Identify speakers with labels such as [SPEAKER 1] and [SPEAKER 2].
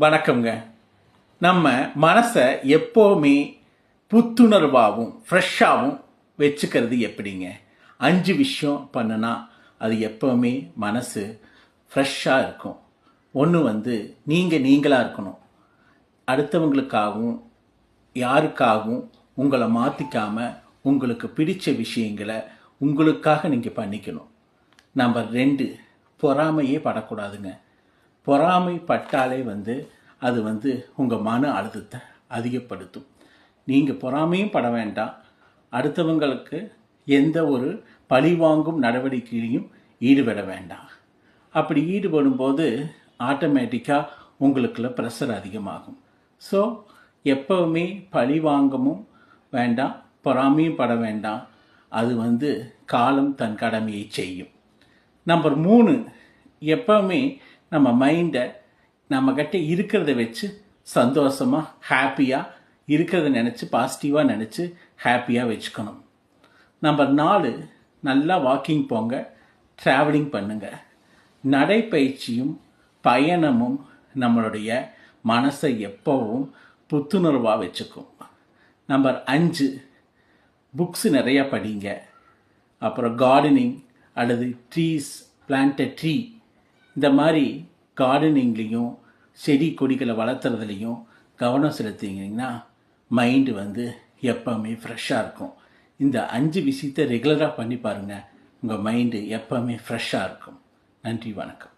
[SPEAKER 1] வணக்கம்ங்க. நம்ம மனசை எப்போவுமே புத்துணர்வாகவும் ஃப்ரெஷ்ஷாகவும் வச்சுக்கிறது எப்படிங்க? அஞ்சு விஷயம் பண்ணுனா அது எப்போவுமே மனசு ஃப்ரெஷ்ஷாக இருக்கும். ஒன்று வந்து நீங்கள் நீங்களாக இருக்கணும். அடுத்தவங்களுக்காகவும் யாருக்காகவும் உங்களை மாற்றிக்காம உங்களுக்கு பிடித்த விஷயங்களை உங்களுக்காக நீங்கள் பண்ணிக்கணும். நம்பர் ரெண்டு பொறாமையே படக்கூடாதுங்க. பொறாமை பட்டாலே வந்து அது வந்து உங்கள் மன அழுத்தத்தை அதிகப்படுத்தும். நீங்கள் பொறாமையும் பட வேண்டாம். அடுத்தவங்களுக்கு எந்த ஒரு பழிவாங்கும் நடவடிக்கையிலையும் ஈடுபட வேண்டாம். அப்படி ஈடுபடும்போது ஆட்டோமேட்டிக்காக உங்களுக்குள்ள ப்ரெஷர் அதிகமாகும். ஸோ எப்போவுமே பழி வாங்கவும் வேண்டாம் பொறாமையும் பட வேண்டாம். அது வந்து காலம் தன் கடமையை செய்யும். நம்பர் மூணு எப்பவுமே நம்ம மைண்டை நம்மக்கிட்ட இருக்கிறத வச்சு சந்தோஷமாக ஹாப்பியாக இருக்கிறத நினச்சி பாசிட்டிவாக நினச்சி ஹாப்பியாக வச்சுக்கணும். நம்பர் நாலு நல்லா வாக்கிங் போங்க ட்ராவலிங் பண்ணுங்கள் நடைப்பயிற்சியும் பயணமும் நம்மளுடைய மனசை எப்பவும் புத்துணர்வாக வச்சுக்கும். நம்பர் அஞ்சு புக்ஸ் நிறைய படிங்க. அப்புறம் கார்டனிங் அல்லது ட்ரீஸ் பிளான்ட் ட்ரீ இந்த மாதிரி கார்டனிங்லேயும் செடி கொடிகளை வளர்த்துறதுலையும் கவனம் செலுத்திங்கன்னா மைண்டு வந்து எப்போவுமே ஃப்ரெஷ்ஷாக இருக்கும். இந்த அஞ்சு விஷயத்தை ரெகுலராக பண்ணி பாருங்கள் உங்கள் மைண்டு எப்போவுமே ஃப்ரெஷ்ஷாக இருக்கும். நன்றி வணக்கம்.